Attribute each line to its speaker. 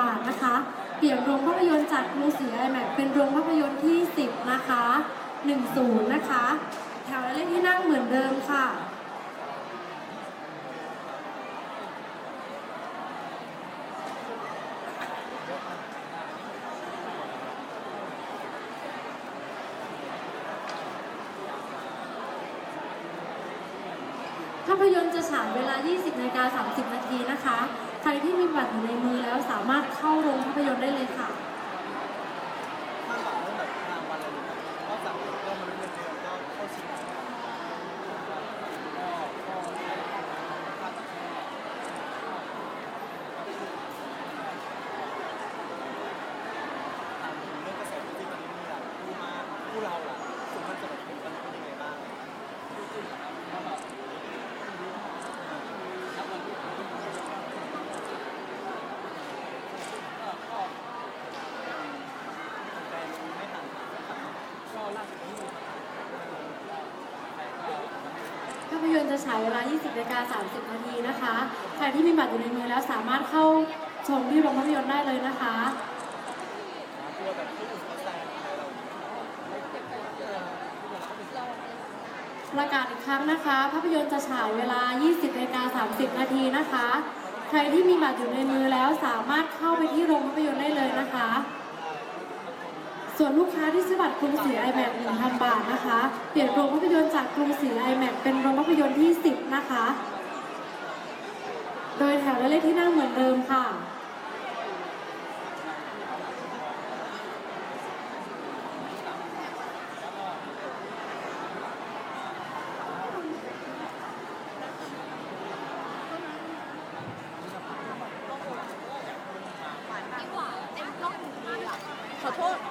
Speaker 1: บาทนะคะ เปลี่ยนโรงภาพยนตร์จากกรุงศรีไอแม็กเป็นโรงภาพยนตร์ที่ 10 นะคะ 10 นะคะ แถวและเลขที่นั่งเหมือนเดิมค่ะภาพยนตร์จะฉายเวลา20าฬิกา30 นาทีนะคะ ใครที่มีบัตรอยู่ในมือแล้วสามารถเข้าโรงภาพยนตร์ได้เลยค่ะ
Speaker 2: ข้างหลังเรื่องแบบทางวันอะไรอย่างเงี้ยก็สั่งก็มันเรื่องเดียวก็เข้าชิงก็ก็ค่าตัดสินถามถึงเรื่องกระแสที่ตอนนี้มีหลายคู่มากคู่เราล่ะสุขภาพจะแบบเป็นกันเป็นยังไงบ้าง แฟนไม่ต่างกันนะครับก็ล่าสุดที่
Speaker 1: ภาพยนตร์จะฉายเวลา 20นาฬิกา30 นาทีนะคะ ใครที่มีบัตรอยู่ในมือแล้วสามารถเข้าชมที่โรงภาพยนตร์ได้เลยนะคะ ประกาศอีกครั้งนะคะ ภาพยนตร์จะฉายเวลา 20นาฬิกา30 นาทีนะคะ ใครที่มีบัตรอยู่ในมือแล้วสามารถเข้าไปที่โรงภาพยนตร์ได้เลยนะคะ ส่วนลูกค้าที่ซื้อบัตรกรุงศรี iMac 1,000 บาทนะคะ เปลี่ยนโรงภาพยนตร์จากกรุงศรี iMac เป็นโรงภาพยนตร์ที่ 10 นะคะ โดยแถวและเลขที่นั่งเหมือนเดิมค่ะ
Speaker 3: ดีกว่าเต็มกล้องดีอะขอโทษ